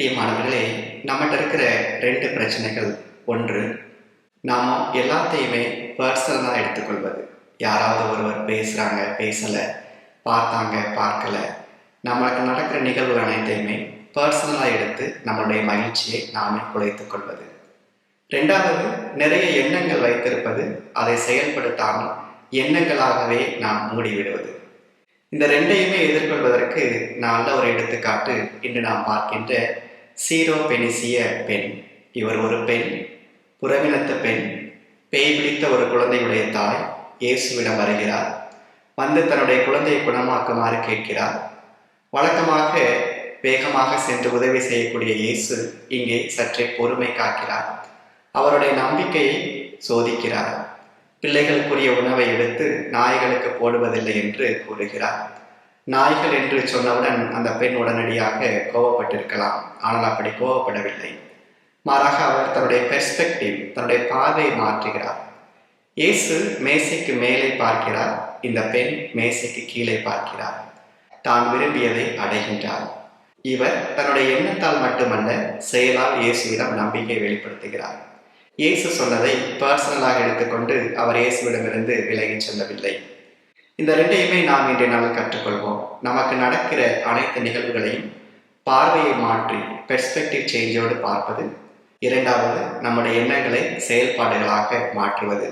பிரியமானவர்களே நம்மகிட்ட இருக்கிற ரெண்டு பிரச்சனைகள். ஒன்று நாம் எல்லாத்தையுமே பர்சனலாக எடுத்துக்கொள்வது. யாராவது ஒருவர் பேசுகிறாங்க பேசலை பார்த்தாங்க பார்க்கல. நம்மளுக்கு நடக்கிற நிகழ்வுகள் அனைத்தையுமே பர்சனலாக எடுத்து நம்மளுடைய மகிழ்ச்சியை நாமே குலைத்துக் கொள்வது. ரெண்டாவது நிறைய எண்ணங்கள் வைத்திருப்பது அதை செயல்படுத்தாமல் எண்ணங்களாகவே நாம் மூடிவிடுவது. இந்த ரெண்டையுமே எதிர்கொள்வதற்கு நல்ல ஒரு எடுத்துக்காட்டு இன்று நாம் பார்க்கின்ற சீரோ பெனிசிய பெண். இவர் ஒரு பெண் புறவினத்த பெண் பேய் பிடித்த ஒரு குழந்தையுடைய தாய் இயேசுவிடம் வருகிறார். வந்து தன்னுடைய குழந்தையை குணமாக்குமாறு கேட்கிறார். வழக்கமாக வேகமாக சென்று உதவி செய்யக்கூடிய இயேசு இங்கே சற்றே பொறுமை காக்கிறார். அவருடைய நம்பிக்கையை சோதிக்கிறார். பிள்ளைகளுக்குரிய உணவை எடுத்து நாய்களுக்கு போடுவதில்லை என்று கூறுகிறார். நாய்கள் என்று சொன்னவுடன் அந்த பெண் உடனடியாக கோவப்பட்டிருக்கலாம். ஆனால் அப்படி கோவப்படவில்லை. மாறாக அவர் தன்னுடைய பெர்ஸ்பெக்டிவ் தன்னுடைய பார்வையை மாற்றுகிறார். இயேசு மேசைக்கு மேலே பார்க்கிறார். இந்த பெண் மேசைக்கு கீழே பார்க்கிறார். தான் விரும்பியதை அடைகின்றார். இவர் தன்னுடைய எண்ணத்தால் மட்டுமல்ல செயலால் இயேசுவிடம் நம்பிக்கை வெளிப்படுத்துகிறார். இயேசு சொன்னதை பர்சனலாக எடுத்துக்கொண்டு அவர் இயேசுவிடமிருந்து விலகிச் செல்லவில்லை. இந்த ரெண்டையுமே நாம் இன்றைய நாளில் கற்றுக்கொள்வோம். நமக்கு நடக்கிற அனைத்து நிகழ்வுகளையும் பார்வையை மாற்றி பெர்ஸ்பெக்டிவ் சேஞ்சோடு பார்ப்பது. இரண்டாவது நம்முடைய எண்ணங்களை செயல்பாடுகளாக மாற்றுவது.